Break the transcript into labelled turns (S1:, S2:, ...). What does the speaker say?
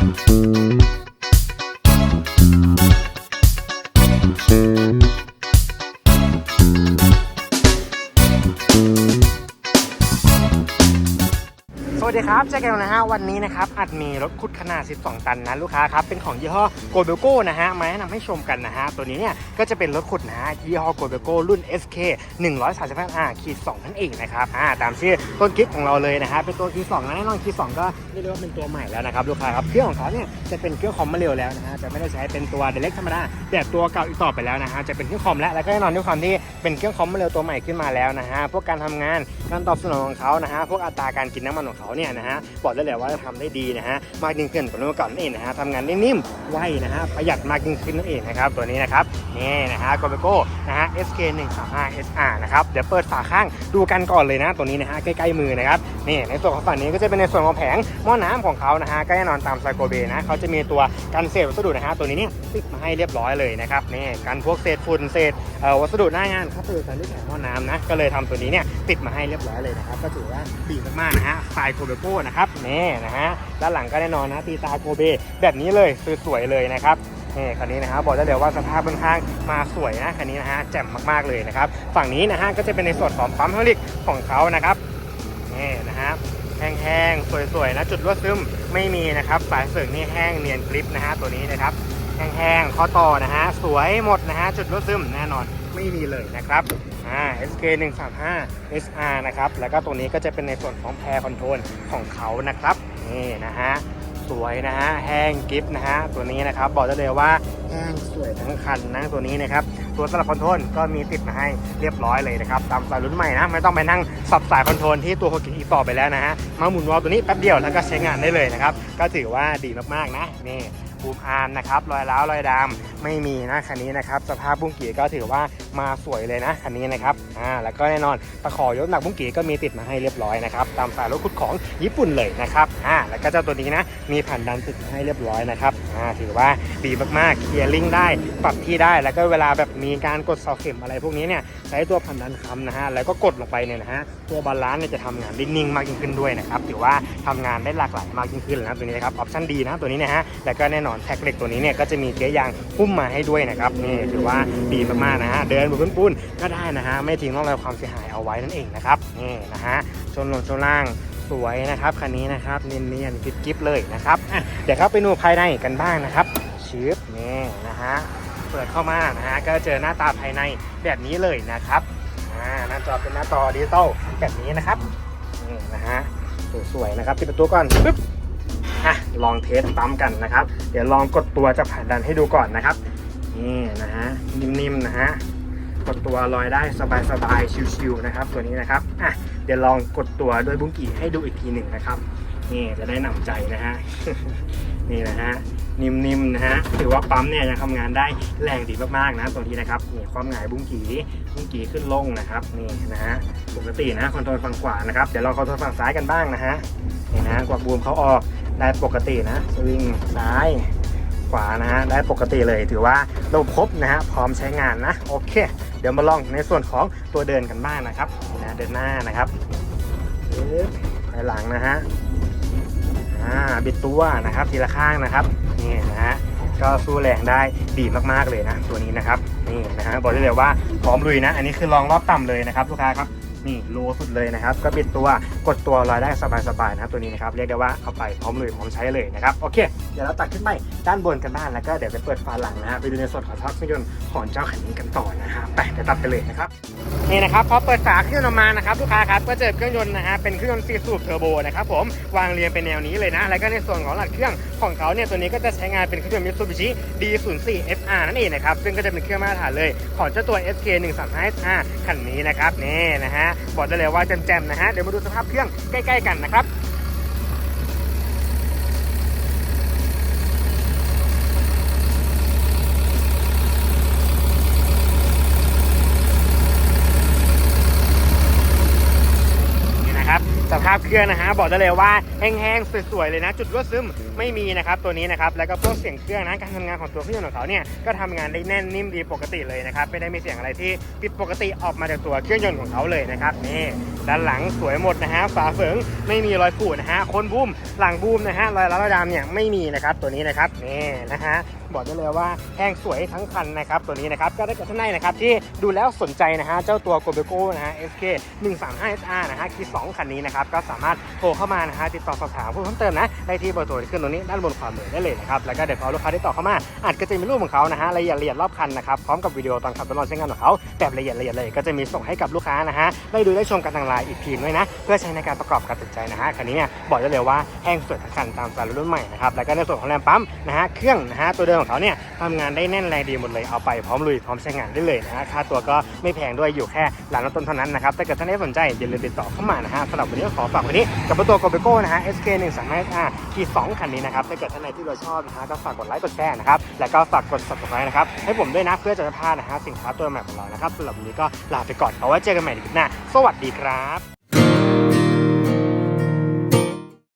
S1: Thank you. สวัสดีครับเจ๊แกวนะฮะวันนี้นะครับอาจมีรถขุดขนาด 12 ตันนะลูกค้าครับเป็นของยี่ห้อโกเบโก้นะฮะมาแนะนำให้ชมกันนะฮะตัวนี้เนี่ยก็จะเป็นรถขุดนะฮะยี่ห้อโกเบโก้รุ่น SK 135 R ขีด2นั่นเองนะครับอ่าตามชื่อต้นกิ๊กของเราเลยนะฮะเป็นตัวขีด2นะแน่นอนขีด2ก็เรียกได้ว่าเป็นตัวใหม่แล้วนะครับลูกค้าครับเครื่องของเขาเนี่ยจะเป็นเครื่องคอมมาเร็วแล้วนะฮะจะไม่ได้ใช้เป็นตัวเดเล็กธรรมดาแบบตัวเก่าอีกต่อไปแล้วนะฮะจะเป็นเครื่องคอมแล้วแล้วก็แน่นอนด้วยความที่เป็นเครื่องคอมมาเร็วตัวใหม่ขึ้นมาแล้วนะฮะพวกการทำงานการตอบสนองของเขานะฮะพวกอัตราการกินน้ำมันของเขาเนี่ยนะฮะบอกได้เลยว่าทำได้ดีนะฮะมากยิ่งขึ้นกว่าเมื่อก่อนนั่นเองนะฮะทำงานนิ่มๆไวนะฮะประหยัดมากยิ่งขึ้นนั่นเองนะครับตัวนี้นะครับนี่นะฮะโกเบโก้นะฮะ SK 1 3 5 SR นะครับเดี๋ยวเปิดฝาข้างดูกันก่อนเลยนะตัวนี้นะฮะใกล้ๆมือนะครับนี่ในส่วนของฝั่งนี้ก็จะเป็นในส่วนของแผงหม้อน้ำของเขานะฮะก็แน่นอนตามไซโคเบนะเขาจะมีตัวกันเศษวัสดุนะฮะตัวนี้เนี่ยติดมาให้เรียบร้อยเลยนะครับนี่กันพวกเศษฝุ่นเศษวัสดุหน้างานเขาตื่นกันด้วยแผงหม้อน้ำนะก็เลยทำตัวนี้เนี่ยติดมาให้เรียบร้อยเลยนะครับก็ถือว่าดีมากๆนะฮะไตล์โกเบโก้นะครับนี่นะฮะด้านหลังก็แน่นอนนะตีตาโกเบแบบนี้เลยสวยๆเลยนะครับนี่คันนี้นะฮะบบอกได้เลยว่าสภาพค่อนข้างมาสวยนะคันนี้นะฮะแจ่มมากๆเลยนะครับฝั่งนี้นะฮะก็จะเป็นในส่วนของปั๊มเฮลิกของเขานะครับนี่นะฮะแห้งๆสวยๆนะจุดรั่วซึมไม่มีนะครับสายเสริงนี่แห้งเนียนกริปนะฮะตัวนี้นะครับแห้งๆข้อต่อนะฮะสวยหมดนะฮะจุดรั่วซึมแน่นอนไม่มีเลยนะครับ อ่า SK 135 SR นะครับ แล้วก็ตรงนี้ก็จะเป็นในส่วนของแพรคอนโทรลของเขานะครับ นี่นะฮะ สวยนะฮะ แห้งกิฟต์นะฮะ ตัวนี้นะครับ บอกได้เลยว่าแห้งสวยทั้งคันนะตัวนี้นะครับ ตัวสลับคอนโทรลก็มีติดมาให้เรียบร้อยเลยนะครับ ตามสายรุ่นใหม่นะ ไม่ต้องไปนั่งสับสายคอนโทรลที่ตัวโคกิอีกต่อไปแล้วนะฮะ มาหมุนวอลตัวนี้แป๊บเดียวแล้วก็ใช้งานได้เลยนะครับ ก็ถือว่าดีมากๆนะ นี่บูมอาร์มนะครับ รอยร้าวรอยดำไม่มีนะคันนี้นะครับสภาพบุ้งกี่ก็ถือว่ามาสวยเลยนะคันนี้นะครับอ่าแล้วก็แน่นอนตะขอยกหนักบุ้งกี่ก็มีติดมาให้เรียบร้อยนะครับตามสายรถขุดของญี่ปุ่นเลยนะครับอ่าแล้วก็เจ้าตัวนี้นะมีผ่านดันติดมาให้เรียบร้อยนะครับอ่าถือว่าดีมากๆเคลียร์ลิงได้ปรับที่ได้แล้วก็เวลาแบบมีการกดเสาเข็มอะไรพวกนี้เนี่ยใช้ตัวผ่านดันคำนะฮะแล้วก็กดลงไปเนี่ยนะฮะตัวบาลานซ์เนี่ยจะทำงานได้นิ่งมากยิ่งขึ้นด้วยนะครับถือว่าทำงานได้หลากหลายมากยิ่งขึ้นนะตัวนี้นะครับออปชั่นดีนะตัวนี้นะฮะแล้วก็แน่นอนแท็กเหล็กตัวนี้เนี่ยก็จะมีเกียร์ยางหุ้มมาให้ด้วยนะครับนี่ถือว่าดีมากๆนะฮะเดินบนปูนๆก็ได้นะฮะไม่ทิ้งร่องรอยความเสียหายเอาไว้นั่นเองนะครับนี่นะฮะชนลงชนล่างสวยนะครับคันนี้นะครับเนียนๆกิ๊บๆเลยนะครับอะเดี๋ยวเข้าไปดูภายในกันบ้างนะครับชิปนี่นะฮะเปิดเข้ามานะฮะก็เจอหน้าตาภายในแบบนี้เลยนะครับอ่าหน้าจอเป็นหน้าจอดิจิตอลแบบนี้นะครับนี่นะฮะสวยๆนะครับปิดประตูก่อนปึ๊บ อะลองเทสปั๊มกันนะครับ เดี๋ยวลองกดตัวจะผ่านดันให้ดูก่อนนะครับนี่นะฮะนิ่มๆนะฮะกดตัวลอยได้สบายๆชิวๆนะครับ ตัวนี้นะครับอะเดี๋ยวลองกดตัวด้วยบุ้งกี่ให้ดูอีกทีหนึ่งนะครับนี่จะได้หนำใจนะฮะนี่นะฮะ นิ่มๆนะฮะถือว่าปั๊มเนี่ยยังทำงานได้แรงดีมากๆนะตรงนี้นะครับนี่ความหงายบุ้งกี่บุ้งกีขึ้นลงนะครับนี่นะฮะปกตินะคอนโทรลฝั่งขวานะครับเดี๋ยวลองคอนโทรลฝั่งซ้ายกันบ้างนะฮะนี่นะกวักบูมเขาออกได้ปกตินะสวิงซ้ายขวานะฮะได้ปกติเลยถือว่าระบบครบนะฮะพร้อมใช้งานนะโอเค เดี๋ยวมาลองในส่วนของตัวเดินกันบ้างนะครับนะเดินหน้านะครับปึ๊บไปหลังนะฮะ อ่าบิดตัวนะครับทีละข้างนะครับนี่นะฮะก็สู้แรงได้ดีมากๆเลยนะ ตัวนี้นะครับนี่นะฮะบอกได้เลยว่าพร้อมลุยนะ อันนี้คือลองรอบต่ำเลยนะครับลูกค้าครับนี่โลสุดเลยนะครับ ก็บิดตัวกดตัวลอยได้สบายๆนะครับตัวนี้นะครับเรียกได้ว่าเอาไปพร้อมลุยพร้อมใช้เลยนะครับโอเค เดี๋ยวเราตัดขึ้นไปด้านบนกันบ้างแล้วก็เดี๋ยวไปเปิดฝาหลังนะฮะไปดูในส่วนของท่อเครื่องยนต์ของเจ้าคันนี้กันต่อนะฮะไปเดี๋ยวตัดไปเลยนะครับ นี่นะครับพอเปิดฝาเครื่องยนต์ออกมานะครับลูกค้าครับก็เจอเครื่องยนต์นะฮะเป็นเครื่องยนต์4สูบเทอร์โบนะครับผมวางเรียงเป็นแนวนี้เลยนะแล้วก็ในส่วนของหลักเครื่องของเขาเนี่ยตัวนี้ก็จะใช้งานเป็นเครื่องยนต์มิตซูบิชิ D04 FR นั่นเองนะครับซึ่งก็จะเป็นเครื่องมาตรฐานเลยของเจ้าตัว SK 135 SR คันนี้นะครับนี่นะฮะบอกได้เลยว่าแจ่มๆนะฮะเดี๋ยวมาดูสภาพเครื่องใกล้ ๆ กันนะครับ นะครับสภาพเครื่องนะฮะบอกได้เลยว่าแห้งๆสวยๆเลยนะ จุดรั่วซึมไม่มีนะครับตัวนี้นะครับแล้วก็พวกเสียงเครื่องนะการทำงานของตัวเครื่องยนต์ของเขาเนี่ยก็ทำงานได้แน่นนิ่มดีปกติเลยนะครับไม่ได้มีเสียงอะไรที่ผิดปกติออกมาจากตัวเครื่องยนต์ของเขาเลยนะครับนี่ด้านหลังสวยหมดนะฮะฝาเฟืองไม่มีรอยผุนะฮะคนบูมหลังบูมนะฮะรอยร้าวรอยดำเนี่ยไม่มีนะครับตัวนี้นะครับนี่นะฮะ บอกได้เลยว่าแห้งสวยทั้งคันนะครับตัวนี้นะครับก็ได้กับท่านในนะครับที่ดูแล้วสนใจนะฮะเจ้าตัว g o b e c o นะฮะ SK 135 SR นะฮะคีย์2คันนี้นะครับก็สามารถโทรเข้ามานะฮะติดต่อสอบถามเพิ่มเติมนะได้ที่เบอร์โทรที่ขึ้นตรงนี้ด้านบนขวามือได้เลยนะครับแล้วก็เดี๋ยวพอลูกค้าได้ต่อเข้ามาอาจก็จะมีรูปของเขานะฮะรายละเอียดรอบคันนะครับพร้อมกับวิดีโอตอนขับทดลองใช้งานของเขาแบบละเอียดละเอียดเลยก็จะมีส่งให้กับลูกค้านะฮะได้ดูได้ชมกันทางไลน์อีกทีด้วยนะเพื่อใช้ในการประกอบการตัดสินใจนะฮะคันนี้เนี่ยบอกได้เลยว่าแห้งสวยทั้งคันตามสไตล์รุ่นใหม่นะครับแล้วก็ในส่วนของแรมปั๊มนะฮะเครื่องนะฮะตัวเดิมของเขาเนี่ยทำงานได้แน่นแรงดีหมดเลยเอาไปพร้อมลุยพร้อมใช้งานได้เลยนะฮะค่าตัวก็ไม่แพงด้วยอยู่แค่หลังต้นเท่านั้นนะครับถ้าเกิดท่านได้สนใจอย่าลืมติดต่อเข้ามานะฮะสำหรับวันนี้ก็ขอฝากไว้นี้กับตัวโกเบโก้นะฮะ SK 1 3 5 R ที่2คันนี้นะครับถ้าเกิดท่านใดที่เราชอบนะฮะก็ฝากกดไลค์กดแชร์นะครับแล้วก็ฝากกด subscribe นะครับให้ผมด้วยนะเพื่อจะไม่พลาดนะฮะสินค้าตัวใหม่ของเรานะครับสำหรับวันนี้ก็ลาไปก่อนเอาไว้เจอกันใหม่ในคลิปหน้าสวัสดีครับ